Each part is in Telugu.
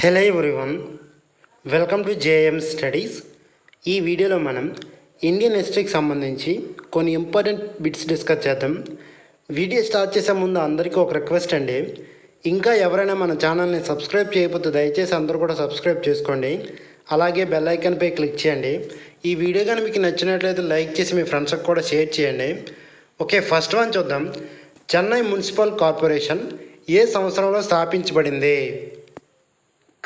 Hello everyone welcome to JM studies ఈ వీడియోలో మనం ఇండియన్ హిస్టరీకి సంబంధించి కొన్ని ఇంపార్టెంట్ బిట్స్ డిస్కస్ చేద్దాం. వీడియో స్టార్ట్ చేసే ముందు అందరికీ ఒక రిక్వెస్ట్ అండి. ఇంకా ఎవరైనా మన ఛానల్ని సబ్స్క్రైబ్ చేయకపోతే దయచేసి అందరూ కూడా సబ్స్క్రైబ్ చేసుకోండి. అలాగే బెల్ ఐకాన్పై క్లిక్ చేయండి. ఈ వీడియో కానీ మీకు నచ్చినట్లయితే లైక్ చేసి మీ ఫ్రెండ్స్కి కూడా షేర్ చేయండి. ఓకే ఫస్ట్ వన్ చూద్దాం. చెన్నై మున్సిపల్ కార్పొరేషన్ ఏ సంవత్సరంలో స్థాపించబడింది?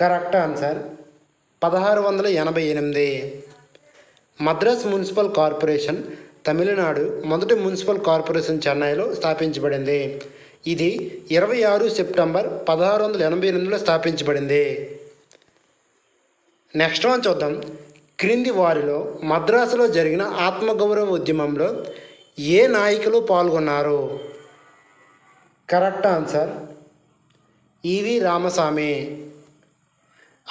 Correct answer. పదహారు వందల ఎనభై ఎనిమిది. మద్రాస్ మున్సిపల్ కార్పొరేషన్ తమిళనాడు మొదటి మున్సిపల్ కార్పొరేషన్ చెన్నైలో స్థాపించబడింది. ఇది ఇరవై ఆరు సెప్టెంబర్ పదహారు వందల ఎనభై ఎనిమిదిలో స్థాపించబడింది. నెక్స్ట్ వన్ చూద్దాం. క్రింది వారిలో మద్రాసులో జరిగిన ఆత్మగౌరవ ఉద్యమంలో ఏ నాయకులు పాల్గొన్నారు? Correct answer. ఈవి రామస్వామి.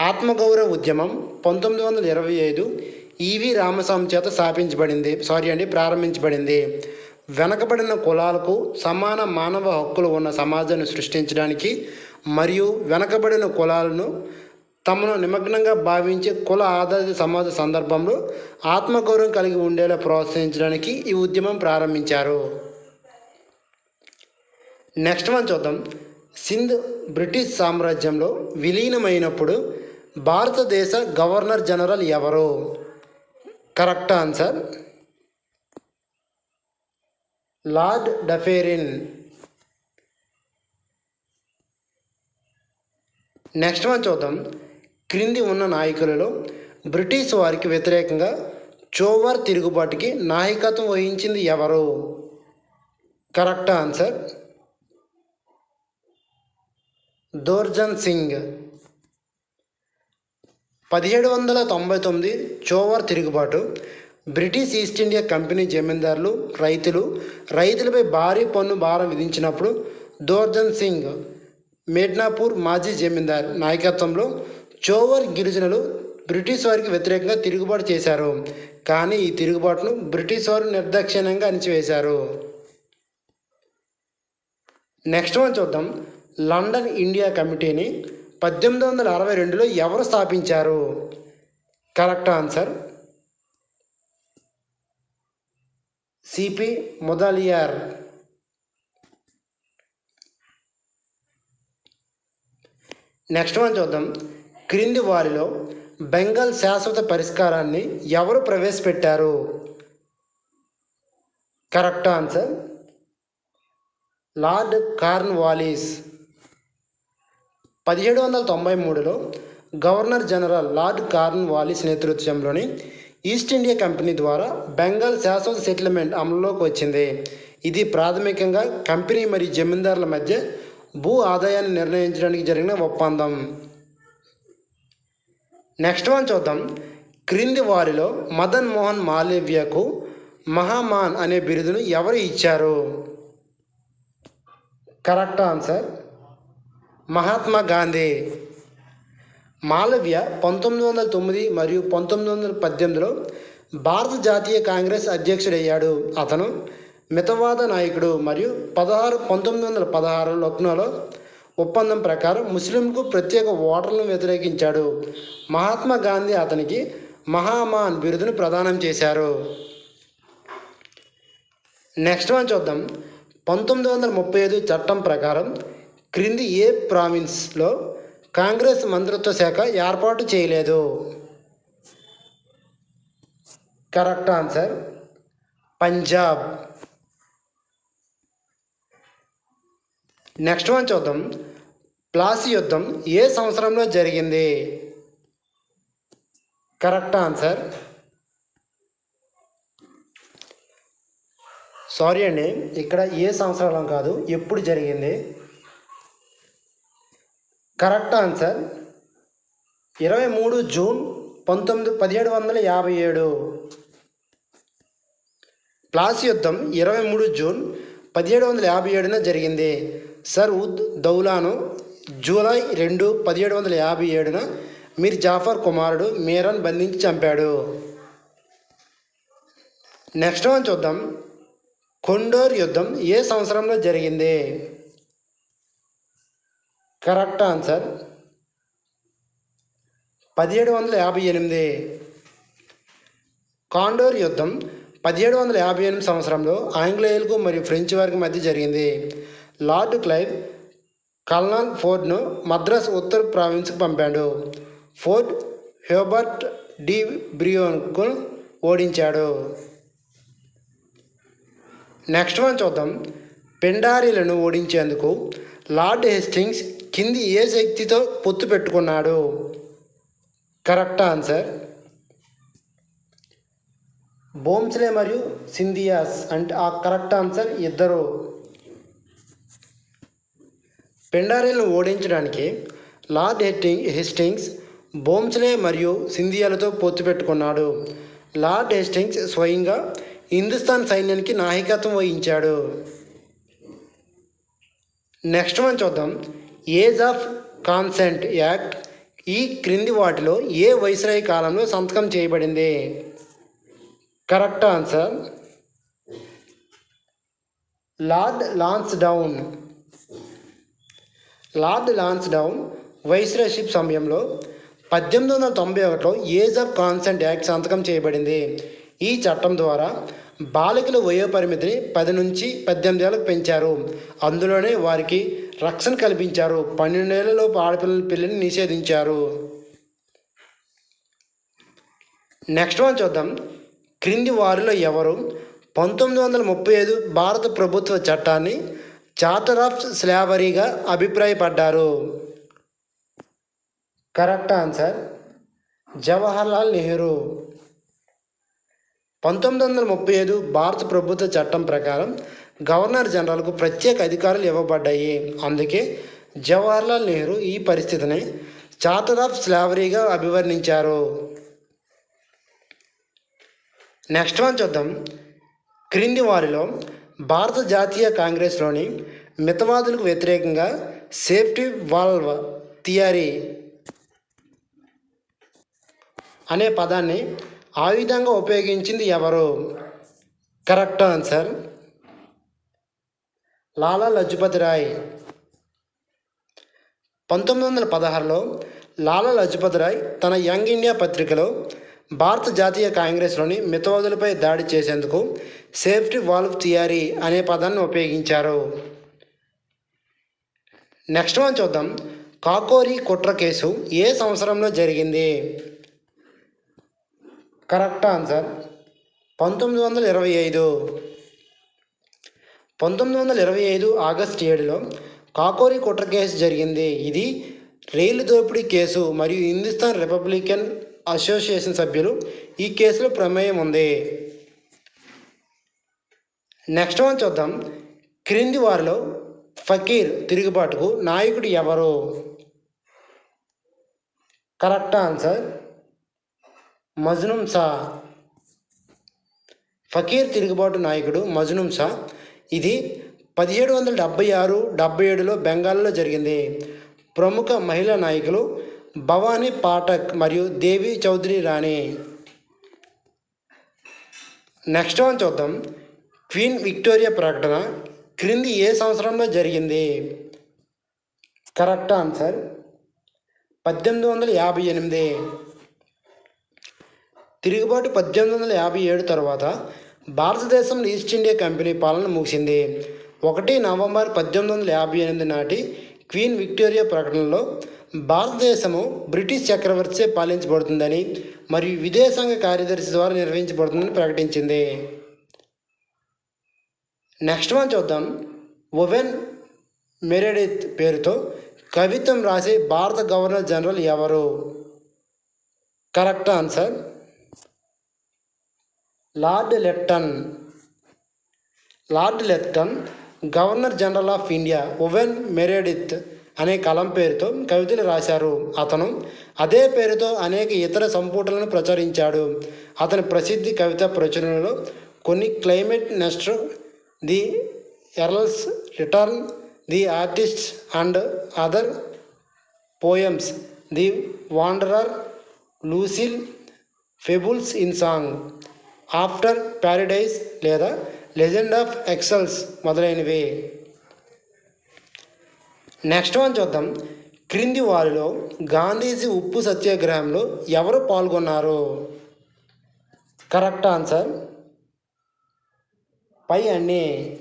ఆత్మగౌరవ ఉద్యమం పంతొమ్మిది వందల ఇరవై ఐదు ఈవి రామస్వామి చేత స్థాపించబడింది. సారీ అండి ప్రారంభించబడింది. వెనకబడిన కులాలకు సమాన మానవ హక్కులు ఉన్న సమాజాన్ని సృష్టించడానికి మరియు వెనకబడిన కులాలను తమను నిమగ్నంగా భావించే కుల ఆధారిత సమాజ సందర్భంలో ఆత్మగౌరవం కలిగి ఉండేలా ప్రోత్సహించడానికి ఈ ఉద్యమం ప్రారంభించారు. నెక్స్ట్ వన్ చూద్దాం. సింధ్ బ్రిటిష్ సామ్రాజ్యంలో విలీనమైనప్పుడు భారతదేశ గవర్నర్ జనరల్ ఎవరు? Correct answer. Lord Dufferin. Next one చూద్దాం. క్రింది ఉన్న నాయకులలో బ్రిటిష్ వారికి వ్యతిరేకంగా చోవర్ తిరుగుబాటుకి నాయకత్వం వహించింది ఎవరు? Correct answer. దోర్జన్ సింగ్. పదిహేడు వందల తొంభై తొమ్మిది చోవర్ తిరుగుబాటు. బ్రిటిష్ ఈస్ట్ ఇండియా కంపెనీ జమీందారులు రైతులు రైతులపై భారీ పన్ను భారం విధించినప్పుడు దోర్జన్ సింగ్ మేడ్నాపూర్ మాజీ జమీందార్ నాయకత్వంలో చోవర్ గిరిజనులు బ్రిటిష్ వారికి వ్యతిరేకంగా తిరుగుబాటు చేశారు. కానీ ఈ తిరుగుబాటును బ్రిటిష్ వారు నిర్దాక్షిణ్యంగా అణిచివేశారు. నెక్స్ట్ వన్ చూద్దాం. లండన్ ఇండియా కమిటీని పద్దెనిమిది వందల అరవై రెండులో ఎవరు స్థాపించారు? Correct answer CP Mudaliar next one చూద్దాం. క్రింది వారిలో బెంగాల్ శాశ్వత పరిష్కారాన్ని ఎవరు ప్రవేశపెట్టారు? కరెక్ట్ ఆన్సర్ లార్డ్ కార్న్వాలిస్ పదిహేడు వందల తొంభై మూడులో governor general Lord Cornwallis నేతృత్వంలోని ఈస్ట్ ఇండియా కంపెనీ ద్వారా బెంగాల్ శాశ్వత సెటిల్మెంట్ అమలులోకి వచ్చింది. ఇది ప్రాథమికంగా కంపెనీ మరియు జమీందారుల మధ్య భూ ఆదాయాన్ని నిర్ణయించడానికి జరిగిన ఒప్పందం. నెక్స్ట్ వన్ చూద్దాం. క్రింది వారిలో మదన్ మోహన్ మాలవ్యకు మహామాన్ అనే బిరుదును ఎవరు ఇచ్చారు? కరెక్ట్ ఆన్సర్ మహాత్మా గాంధీ మాలవ్య పంతొమ్మిది వందల తొమ్మిది మరియు పంతొమ్మిది వందల పద్దెనిమిదిలో భారత జాతీయ కాంగ్రెస్ అధ్యక్షుడయ్యాడు. అతను మితవాద నాయకుడు మరియు పదహారు పంతొమ్మిది వందల పదహారు లక్నోలో ఒప్పందం ప్రకారం ముస్లింకు ప్రత్యేక ఓటర్లను వ్యతిరేకించాడు. మహాత్మా గాంధీ అతనికి మహామాన్ బిరుదును ప్రదానం చేశారు. నెక్స్ట్ వన్ చూద్దాం. పంతొమ్మిది వందల ముప్పై ఐదు చట్టం ప్రకారం క్రింది ఏ ప్రావిన్స్లో కాంగ్రెస్ మంత్రిత్వ శాఖ ఏర్పాటు చేయలేదు? Correct answer Punjab. Next one చూద్దాం. ప్లాసీ యుద్ధం ఏ సంవత్సరంలో జరిగింది? Correct answer. సారీ అండి ఇక్కడ ఏ సంవత్సరం కాదు ఎప్పుడు జరిగింది? Correct answer. ఇరవై మూడు జూన్ పంతొమ్మిది పదిహేడు వందల యాభై ఏడు. ప్లాస్ యుద్ధం ఇరవై మూడు జూన్ పదిహేడు వందల యాభై ఏడున జరిగింది. సర్ ఉద్ దౌలాను జూలై రెండు పదిహేడు వందల యాభై ఏడున మీర్ జాఫర్ కుమారుడు మీరన్ బంధించి చంపాడు. నెక్స్ట్ వన్ చూద్దాం. కొండోర్ యుద్ధం ఏ సంవత్సరంలో జరిగింది? Correct answer. పదిహేడు వందల యాభై ఎనిమిది కాండోర్ యుద్ధం పదిహేడు వందల యాభై ఎనిమిది సంవత్సరంలో ఆంగ్లేయులకు మరియు ఫ్రెంచ్ వారికి మధ్య జరిగింది. లార్డ్ క్లైవ్ కల్నాన్ ఫోర్డ్ను మద్రాస్ ఉత్తర ప్రావిన్స్కి పంపాడు. ఫోర్డ్ హ్యూబర్ట్ డి బ్రియోన్కు ఓడించాడు. నెక్స్ట్ వన్ చూద్దాం. పెండారీలను ఓడించేందుకు లార్డ్ హెస్టింగ్స్ కింది ఏ శక్తితో పొత్తు పెట్టుకున్నాడు? Correct answer. బోమ్స్లే మరియు సింధియాస్ అంటే ఆ కరెక్ట్ ఆన్సర్ ఇద్దరు. పెండారీలను ఓడించడానికి లార్డ్ హెట్టింగ్ హెస్టింగ్స్ బోమ్స్లే మరియు సింధియాలతో పొత్తు పెట్టుకున్నాడు. లార్డ్ హెస్టింగ్స్ స్వయంగా హిందుస్థాన్ సైన్యానికి నాయకత్వం వహించాడు. నెక్స్ట్ మనం చూద్దాం. ఏజ్ ఆఫ్ కాన్సెంట్ యాక్ట్ ఈ క్రింది వాటిలో ఏ వైస్రాయ్ కాలంలో సంతకం చేయబడింది? Correct answer. Lord Lansdowne. Lord Lansdowne viceroyship సమయంలో పద్దెనిమిది వందల తొంభై ఒకటిలో ఏజ్ ఆఫ్ కాన్సెంట్ యాక్ట్ సంతకం చేయబడింది. ఈ చట్టం ద్వారా బాలికల వయో పరిమితిని పది నుంచి పద్దెనిమిది ఏళ్ళకు పెంచారు. అందులోనే వారికి రక్షణ కల్పించారు. పన్నెండేళ్ళలోపు ఆడపిల్లల పెళ్ళిని నిషేధించారు. నెక్స్ట్ వన్ చూద్దాం. క్రింది వారిలో ఎవరు? పంతొమ్మిది వందల ముప్పై ఐదు భారత ప్రభుత్వ చట్టాన్ని చార్టర్ ఆఫ్ స్లావరీగా అభిప్రాయపడ్డారు. Correct answer Jawaharlal Nehru. పంతొమ్మిది వందల ముప్పై ఐదు భారత ప్రభుత్వ చట్టం ప్రకారం గవర్నర్ జనరల్కు ప్రత్యేక అధికారాలు ఇవ్వబడ్డాయి. అందుకే జవహర్లాల్ నెహ్రూ ఈ పరిస్థితిని చార్టర్ ఆఫ్ స్లావరీగా అభివర్ణించారు. నెక్స్ట్ వన్ చూద్దాం. క్రింది వారిలో భారత జాతీయ కాంగ్రెస్లోని మితవాదులకు వ్యతిరేకంగా సేఫ్టీ వాల్వ్ థియరీ అనే పదాన్ని ఆయుధంగా ఉపయోగించింది ఎవరు? Correct answer. లాలా లజపతి రాయ్. పంతొమ్మిది వందల పదహారులో లాలా లజపతి రాయ్ తన యంగ్ ఇండియా పత్రికలో భారత జాతీయ కాంగ్రెస్లోని మితవాదులపై దాడి చేసేందుకు సేఫ్టీ వాల్వ్ థియరీ అనే పదాన్ని ఉపయోగించారు. నెక్స్ట్ వన్ చూద్దాం. కాకోరి కుట్ర కేసు ఏ సంవత్సరంలో జరిగింది? Correct answer. పంతొమ్మిది వందల ఇరవై ఐదు. పంతొమ్మిది వందల ఇరవై ఐదు ఆగస్ట్ ఏడులో కాకోరి కుట్ర కేసు జరిగింది. ఇది రైలు దోపిడీ కేసు మరియు హిందుస్థాన్ రిపబ్లికన్ అసోసియేషన్ సభ్యులు ఈ కేసులో ప్రమేయం ఉంది. నెక్స్ట్ వన్ చూద్దాం. క్రింది వారిలో ఫకీర్ తిరుగుబాటుకు నాయకుడు ఎవరు? Correct answer. మజ్నుమ్ షా ఫకీర్ తిరుగుబాటు నాయకుడు మజ్నుమ్ షా ఇది పదిహేడు వందల డెబ్బై ఆరు డెబ్బై ఏడులో బెంగాల్లో జరిగింది. ప్రముఖ మహిళా నాయకులు భవానీ పాఠక్ మరియు Devi Chaudhurani. Next one చూద్దాం. క్వీన్ విక్టోరియా ప్రకటన క్రింది ఏ సంవత్సరంలో జరిగింది? కరెక్ట్ ఆన్సర్ పద్దెనిమిది వందల యాభై ఎనిమిది. తిరుగుబాటు పద్దెనిమిది వందల యాభై ఏడు తర్వాత భారతదేశంలో ఈస్ట్ ఇండియా కంపెనీ పాలన ముగిసింది. ఒకటి నవంబర్ పద్దెనిమిది వందల యాభై ఎనిమిది నాటి క్వీన్ విక్టోరియా ప్రకటనలో భారతదేశము బ్రిటిష్ చక్రవర్తిచే పాలించబడుతుందని మరియు విదేశాంగ కార్యదర్శి ద్వారా నిర్వహించబడుతుందని ప్రకటించింది. నెక్స్ట్ మనం చూద్దాం. ఒవెన్ మెరెడిత్ పేరుతో కవిత్వం రాసే భారత గవర్నర్ జనరల్ ఎవరు? Correct answer Lord Lytton Lord Lytton governor general of India Owen Meredith అనే కలం పేరుతో కవితలు రాశారు. అతను అదే పేరుతో అనేక ఇతర సంపుటలను ప్రచురించాడు. అతని ప్రసిద్ధి కవిత ప్రచురణలో కొన్ని Clytemnestra the Earl's return the artist and other poems the wanderer Lucile fables in song. After paradise లేదా లెజెండ్ ఆఫ్ ఎక్సల్స్ మొదలైనవి. నెక్స్ట్ వన్ చూద్దాం. క్రింది వారిలో గాంధీజీ ఉప్పు సత్యాగ్రహంలో ఎవరు పాల్గొన్నారు? కరెక్ట్ ఆన్సర్ పై అన్ని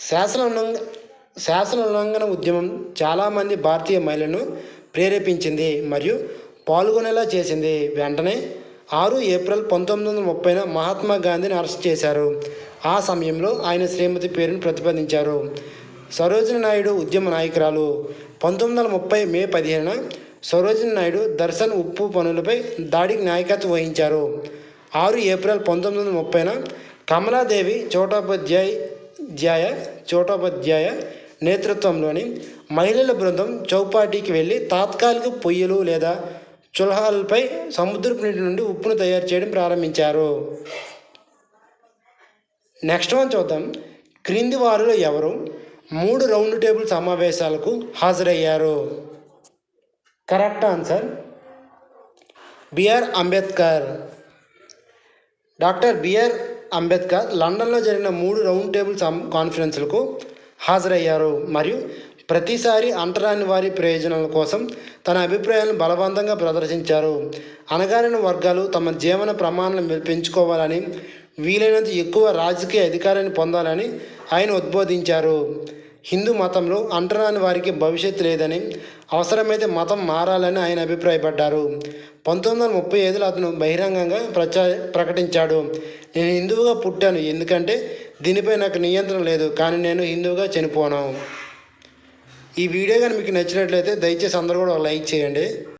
శాసన ఉల్లంఘ శాసన ఉల్లంఘన ఉద్యమం చాలామంది భారతీయ మహిళలను ప్రేరేపించింది మరియు పాల్గొనేలా చేసింది. వెంటనే ఆరు ఏప్రిల్ పంతొమ్మిది వందల ముప్పైన మహాత్మా గాంధీని అరెస్ట్ చేశారు. ఆ సమయంలో ఆయన శ్రీమతి పేరును ప్రతిపాదించారు సరోజిని నాయుడు ఉద్యమ నాయకురాలు. పంతొమ్మిది వందల ముప్పై మే పదిహేనున సరోజిని నాయుడు దర్శన్ ఉప్పు పనులపై దాడికి నాయకత్వం వహించారు. ఆరు ఏప్రిల్ పంతొమ్మిది వందల ముప్పైన కమలాదేవి చోటోపాధ్యాయ్ ధ్యాయ చోటోపాధ్యాయ నేతృత్వంలోని మహిళల బృందం చౌపాటీకి వెళ్ళి తాత్కాలిక పొయ్యిలు లేదా చులహాలపై సముద్రపు నీటి నుండి ఉప్పును తయారు చేయడం ప్రారంభించారు. నెక్స్ట్ వన్ చూద్దాం. క్రింది వారిలో ఎవరు? మూడు రౌండ్ టేబుల్ సమావేశాలకు హాజరయ్యారు. Correct answer BR Ambedkar. Doctor BR Ambedkar లండన్లో జరిగిన మూడు రౌండ్ టేబుల్ సమ్ కాన్ఫరెన్స్లకు హాజరయ్యారు. మరియు ప్రతిసారి అంటరాని వారి ప్రయోజనాల కోసం తన అభిప్రాయాలను బలవంతంగా ప్రదర్శించారు. అణగారిన వర్గాలు తమ జీవన ప్రమాణాలను పెంచుకోవాలని వీలైనంత ఎక్కువ రాజకీయ అధికారాన్ని పొందాలని ఆయన ఉద్బోధించారు. హిందూ మతంలో అంటరాని వారికి భవిష్యత్తు లేదని అవసరమైతే మతం మారాలని ఆయన అభిప్రాయపడ్డారు. పంతొమ్మిది వందల ముప్పై ఐదులో అతను బహిరంగంగా ప్రచా ప్రకటించాడు. నేను హిందువుగా పుట్టాను ఎందుకంటే దీనిపై నాకు నియంత్రణ లేదు కానీ నేను హిందువుగా చనిపోను ఈ వీడియో కానీ మీకు నచ్చినట్లయితే దయచేసి అందరూ కూడా లైక్ చేయండి.